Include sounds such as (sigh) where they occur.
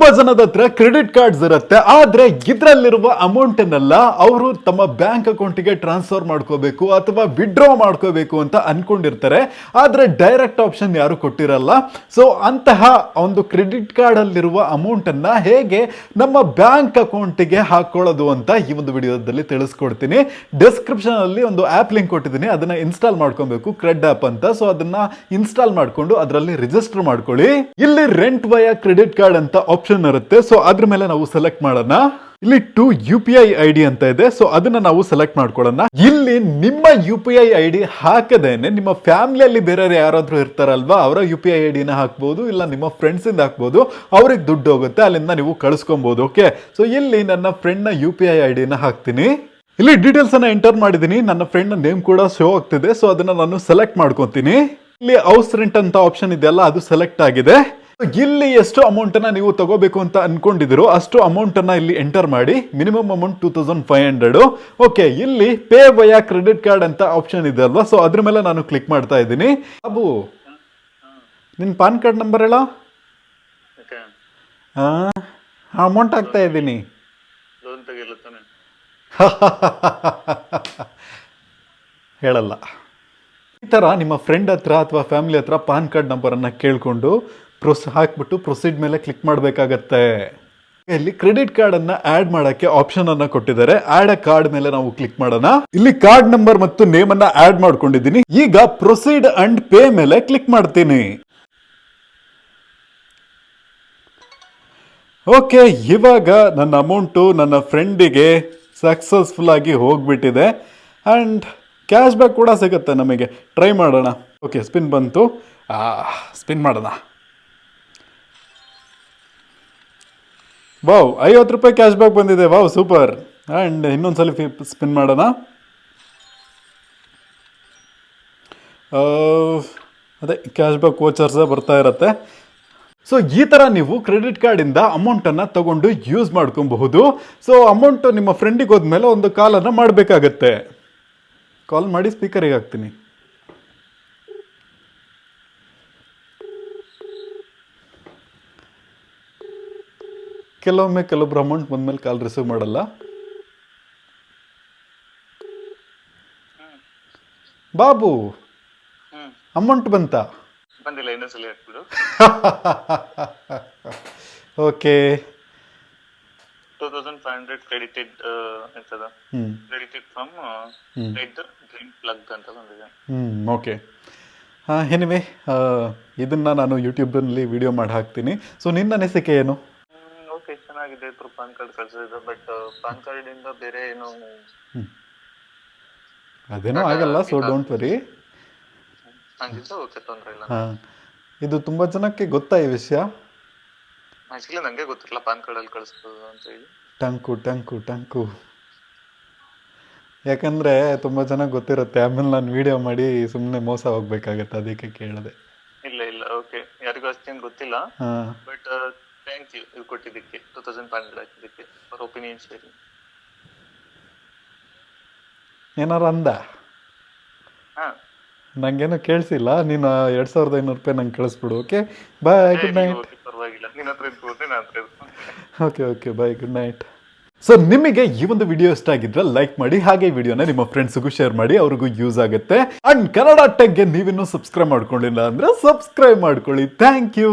ತುಂಬಾ ಜನದ ಹತ್ರ ಕ್ರೆಡಿಟ್ ಕಾರ್ಡ್ಸ್ ಇರುತ್ತೆ. ಆದ್ರೆ ಇದ್ರಲ್ಲಿರುವ ಅಮೌಂಟ್ ಅನ್ನೆಲ್ಲ ಅವರು ತಮ್ಮ ಬ್ಯಾಂಕ್ ಅಕೌಂಟಿಗೆ ಟ್ರಾನ್ಸ್ಫರ್ ಮಾಡ್ಕೋಬೇಕು ಅಥವಾ ವಿಡ್ರಾ ಮಾಡ್ಕೋಬೇಕು ಅಂತ ಅನ್ಕೊಂಡಿರ್ತಾರೆ. ಆದ್ರೆ ಡೈರೆಕ್ಟ್ ಆಪ್ಷನ್ ಯಾರು ಕೊಟ್ಟಿರಲ್ಲ. ಸೊ ಅಂತಹ ಒಂದು ಕ್ರೆಡಿಟ್ ಕಾರ್ಡ್ ಅಲ್ಲಿರುವ ಅಮೌಂಟ್ ಅನ್ನ ಹೇಗೆ ನಮ್ಮ ಬ್ಯಾಂಕ್ ಅಕೌಂಟಿಗೆ ಹಾಕೊಳ್ಳೋದು ಅಂತ ಈ ಒಂದು ವಿಡಿಯೋದಲ್ಲಿ ತಿಳಿಸ್ಕೊಡ್ತೀನಿ. ಡಿಸ್ಕ್ರಿಪ್ಷನ್ ಅಲ್ಲಿ ಒಂದು ಆಪ್ ಲಿಂಕ್ ಕೊಟ್ಟಿದ್ದೀನಿ. ಅದನ್ನ ಇನ್ಸ್ಟಾಲ್ ಮಾಡ್ಕೊಬೇಕು ಕ್ರೆಡ್ ಆಪ್ ಅಂತ. ಸೊ ಅದನ್ನ ಇನ್ಸ್ಟಾಲ್ ಮಾಡ್ಕೊಂಡು ಅದರಲ್ಲಿ ರಿಜಿಸ್ಟರ್ ಮಾಡ್ಕೊಳ್ಳಿ. ಇಲ್ಲಿ ರೆಂಟ್ ವಯ ಕ್ರೆಡಿಟ್ ಕಾರ್ಡ್ ಅಂತ ಆಪ್ಷನ್ ಇರುತ್ತೆ. ಸೊ ಅದ್ರ ಮೇಲೆ ನಾವು ಸೆಲೆಕ್ಟ್ ಮಾಡೋಣ. ಇಲ್ಲಿ to U P I I D ಅಂತ ಇದೆ. ಸೊ ಅದನ್ನ ನಾವು ಸೆಲೆಕ್ಟ್ ಮಾಡ್ಕೊಳ್ಳೋಣ. ಇಲ್ಲಿ ನಿಮ್ಮ U P I I D ಹಾಕದೇನೆ ನಿಮ್ಮ ಫ್ಯಾಮಿಲಿಯಲ್ಲಿ ಬೇರೆ ಯಾರಾದ್ರೂ ಇರ್ತಾರಲ್ವಾ, ಅವರ ಯು ಪಿ ಐ ಐ ಡಿನ ಹಾಕ್ಬೋದು, ಇಲ್ಲ ನಿಮ್ಮ ಫ್ರೆಂಡ್ಸ್ ಇಂದ ಹಾಕ್ಬೋದು, ಅವ್ರಿಗೆ ದುಡ್ಡು ಹೋಗುತ್ತೆ, ಅಲ್ಲಿಂದ ನೀವು ಕಳಿಸ್ಕೊಬಹುದು ಓಕೆ ಸೊ ಇಲ್ಲಿ ನನ್ನ ಫ್ರೆಂಡ್ನ ಯು ಪಿ ಐ ಐ ಡಿನ ಹಾಕ್ತೀನಿ. ಇಲ್ಲಿ ಡೀಟೇಲ್ಸ್ ಅನ್ನ ಎಂಟರ್ ಮಾಡಿದೀನಿ. ನನ್ನ ಫ್ರೆಂಡ್ ನೇಮ್ ಕೂಡ ಶೋ ಆಗ್ತಿದೆ. ಸೊ ಅದನ್ನ ನಾನು ಸೆಲೆಕ್ಟ್ ಮಾಡ್ಕೊತೀನಿ. ಇಲ್ಲಿ ಹೌಸ್ ರೆಂಟ್ ಅಂತ ಆಪ್ಷನ್ ಇದೆಯಲ್ಲ, ಅದು ಸೆಲೆಕ್ಟ್ ಆಗಿದೆ. ಇಲ್ಲಿ ಎಷ್ಟು ಅಮೌಂಟ್ ಅನ್ನ ನೀವು ತಗೋಬೇಕು ಅಂತ ಅನ್ಕೊಂಡಿದ್ರು ಅಷ್ಟು ಅಮೌಂಟ್ ಅನ್ನ ಇಲ್ಲಿ ಎಂಟರ್ ಮಾಡಿ minimum amount two thousand five hundred okay ಇಲ್ಲಿ ಪೇ ವಯ ಕ್ರೆಡಿಟ್ ಕಾರ್ಡ್ ಅಂತ ಆಪ್ಷನ್ ಇದೆ ಅಲ್ವಾ? ಸೊ ಅದ್ರ ಮೇಲೆ ನಾನು ಕ್ಲಿಕ್ ಮಾಡ್ತಾ ಇದ್ದೀನಿ. ಅಬು ನಿನ್ ಪಾನ್ ಕಾರ್ಡ್ ನಂಬರ್ ಹೇಳ? ಹಾಂ ಅಮೌಂಟ್ ಹಾಕ್ತಾ ಇದ್ದೀನಿ. (laughs) ಹೇಳಲ್ಲ. ಈ ಥರ ನಿಮ್ಮ ಫ್ರೆಂಡ್ ಹತ್ರ ಅಥವಾ ಫ್ಯಾಮಿಲಿ ಹತ್ರ ಪಾನ್ ಕಾರ್ಡ್ ನಂಬರನ್ನು ಕೇಳಿಕೊಂಡು ಪ್ರೊಸ್ ಹಾಕ್ಬಿಟ್ಟು ಪ್ರೊಸೀಡ್ ಮೇಲೆ ಕ್ಲಿಕ್ ಮಾಡಬೇಕಾಗತ್ತೆ. ಇಲ್ಲಿ ಕ್ರೆಡಿಟ್ ಕಾರ್ಡ್ ಅನ್ನ ಆಡ್ ಮಾಡಕ್ಕೆ ಆಪ್ಷನ್ ಅನ್ನ ಕೊಟ್ಟಿದ್ದಾರೆ. ಆಡ್ ಅ ಕಾರ್ಡ್ ಮೇಲೆ ನಾವು ಕ್ಲಿಕ್ ಮಾಡೋಣ. ಇಲ್ಲಿ ಕಾರ್ಡ್ ನಂಬರ್ ಮತ್ತು ನೇಮ್ ಅನ್ನ ಆಡ್ ಮಾಡ್ಕೊಂಡಿದ್ದೀನಿ. ಈಗ ಪ್ರೊಸೀಡ್ ಅಂಡ್ ಪೇ ಮೇಲೆ ಕ್ಲಿಕ್ ಮಾಡ್ತೀನಿ. ಓಕೆ ಇವಾಗ ನನ್ನ ಅಮೌಂಟು ನನ್ನ ಫ್ರೆಂಡಿಗೆ ಸಕ್ಸಸ್ಫುಲ್ ಆಗಿ ಹೋಗ್ಬಿಟ್ಟಿದೆ. ಆ್ಯಂಡ್ ಕ್ಯಾಶ್ ಬ್ಯಾಕ್ ಕೂಡ ಸಿಗುತ್ತೆ ನಮಗೆ. ಟ್ರೈ ಮಾಡೋಣ. ಓಕೆ ಸ್ಪಿನ್ ಬಂತು. ಸ್ಪಿನ್ ಮಾಡೋಣ. ವಾವ್, ಐವತ್ತು ರೂಪಾಯಿ ಕ್ಯಾಶ್ ಬ್ಯಾಕ್ ಬಂದಿದೆ. ವಾವ್ ಸೂಪರ್ ಆ್ಯಂಡ್ ಇನ್ನೊಂದ್ಸಲ ಸ್ಪಿನ್ ಮಾಡೋಣ. ಅದೇ ಕ್ಯಾಶ್ ಬ್ಯಾಕ್ ವೋಚರ್ಸ್ ಬರ್ತಾ ಇರತ್ತೆ. ಸೊ ಈ ಥರ ನೀವು ಕ್ರೆಡಿಟ್ ಕಾರ್ಡಿಂದ ಅಮೌಂಟನ್ನು ತಗೊಂಡು ಯೂಸ್ ಮಾಡ್ಕೊಬಹುದು. ಸೊ ಅಮೌಂಟ್ ನಿಮ್ಮ ಫ್ರೆಂಡಿಗೆ ಹೋದ್ಮೇಲೆ ಒಂದು ಕಾಲನ್ನು ಮಾಡಬೇಕಾಗತ್ತೆ. ಕಾಲ್ ಮಾಡಿ ಸ್ಪೀಕರಿಗೆ ಹಾಕ್ತೀನಿ. ಕೆಲವೊಮ್ಮೆ ಕೆಲವೊಬ್ರು ಅಮೌಂಟ್ ಬಂದ್ಮೇಲೆ ಕಾಲ್ ರಿಸೀವ್ ಮಾಡಲ್ಲ. ಬಾಬು ಅಮೌಂಟ್ ಬಂತಾ? ಬಂದಿಲ್ಲ ಇನ್ನೊಂದ್ಸಲಿ ಹೇಳ್ಬಿಡು. Okay two thousand five hundred credited credited from red green plug ಅಂತ ಬಂದಿದೆ. ಹ್ಞೂ ಓಕೆ ಎನಿವೆ ಇದನ್ನ ನಾನು ಯೂಟ್ಯೂಬ್ನಲ್ಲಿ ವಿಡಿಯೋ ಮಾಡಿ ಹಾಕ್ತೀನಿ. ಸೊ ನಿನ್ನ ಅನಿಸಿಕೆ ಏನು? ಓಕೆ ಚೆನ್ನಾಗಿದೆ. ಇದ್ರು ಪಾನ್ ಕಾರ್ಡ್ ಕಳ್ಸಿದ್ರು ಬಟ್ ಪಾನ್ ಕಾರ್ಡ್ ಇಂದ ಬೇರೆ ಏನು ಅದೇನೋ ಆಗಲ್ಲ ಸೊ ಡೋಂಟ್ ವರಿ ಹಂಗಿದ್ರೆ ಓಕೆ ತೊಂದ್ರೆ ಇಲ್ಲ. ಹಾಂ. ಇದು ತುಂಬಾ ಜನಕ್ಕೆ ಗೊತ್ತಾ ಈ ವಿಷಯ? ಆಕ್ಚುಲಿ ನಂಗೆ ಗೊತ್ತಿರಲ್ಲ ಪಾನ್ ಕಾರ್ಡ್ ಅಲ್ಲಿ ಕಳಿಸ್ಬೋದು ಅಂತ ಹೇಳಿ. ಟಂಕು ಟಂಕು ಟಂಕು ಯಾಕಂದ್ರೆ ತುಂಬಾ ಜನ ಗೊತ್ತಿರುತ್ತೆ ಆಮೇಲೆ ನಾನು ವಿಡಿಯೋ ಮಾಡಿ ಸುಮ್ಮನೆ ಮೋಸ ಹೋಗ್ಬೇಕಾಗತ್ತೆ ಅದಕ್ಕೆ ಕೇಳಿದೆ. ಇಲ್ಲ ಇಲ್ಲ ಓಕೆ ಯಾರಿಗೂ ಅಷ್ಟೇನು ಗೊತ್ತಿಲ್ಲ. ಬಟ್ ಥ್ಯಾಂಕ್ ಯು ಇದು ಕೊಟ್ಟಿದ್ದಕ್ಕೆ ಟೂ ತೌಸಂಡ್ ಫೈವ್ ಹಂಡ್ರೆಡ್ ಹಾಕಿದ್ದಕ್ಕೆ ಅವ್ರ ಒಪಿನಿಯನ್ ಶೇರಿಂಗ್ ಏನಾರು ಅಂದ? ಹಾ. ನಂಗೇನು ಕೇಳಿಸಿಲ್ಲ ನೀನು ಎರಡ್ ಸಾವಿರದ ಐನೂರು ರೂಪಾಯಿ ನಂಗೆ ಕಳಿಸ್ಬಿಡು okay bye good night okay ಪರವಾಗಿಲ್ಲ. ನಿನ್ನ ಹತ್ರ ಇದ್ಬೋದ್ರೆ ನನ್ನ ಹತ್ರ ಇರ್ಬೋದು okay okay bye good night so ನಿಮಗೆ ಈ ಒಂದು ವಿಡಿಯೋ ಇಷ್ಟ ಆಗಿದ್ರೆ ಲೈಕ್ ಮಾಡಿ ಹಾಗೆ ವಿಡಿಯೋನ ನಿಮ್ಮ ಫ್ರೆಂಡ್ಸ್ಗೂ ಶೇರ್ ಮಾಡಿ ಅವ್ರಿಗೂ ಯೂಸ್ ಆಗುತ್ತೆ. ಅಂಡ್ ಕನ್ನಡ ಟೆಕ್ಗೆ ನೀವಿನ್ನೂ ಸಬ್ಸ್ಕ್ರೈಬ್ ಮಾಡ್ಕೊಂಡಿಲ್ಲ ಅಂದ್ರೆ ಸಬ್ಸ್ಕ್ರೈಬ್ ಮಾಡ್ಕೊಳ್ಳಿ. Thank you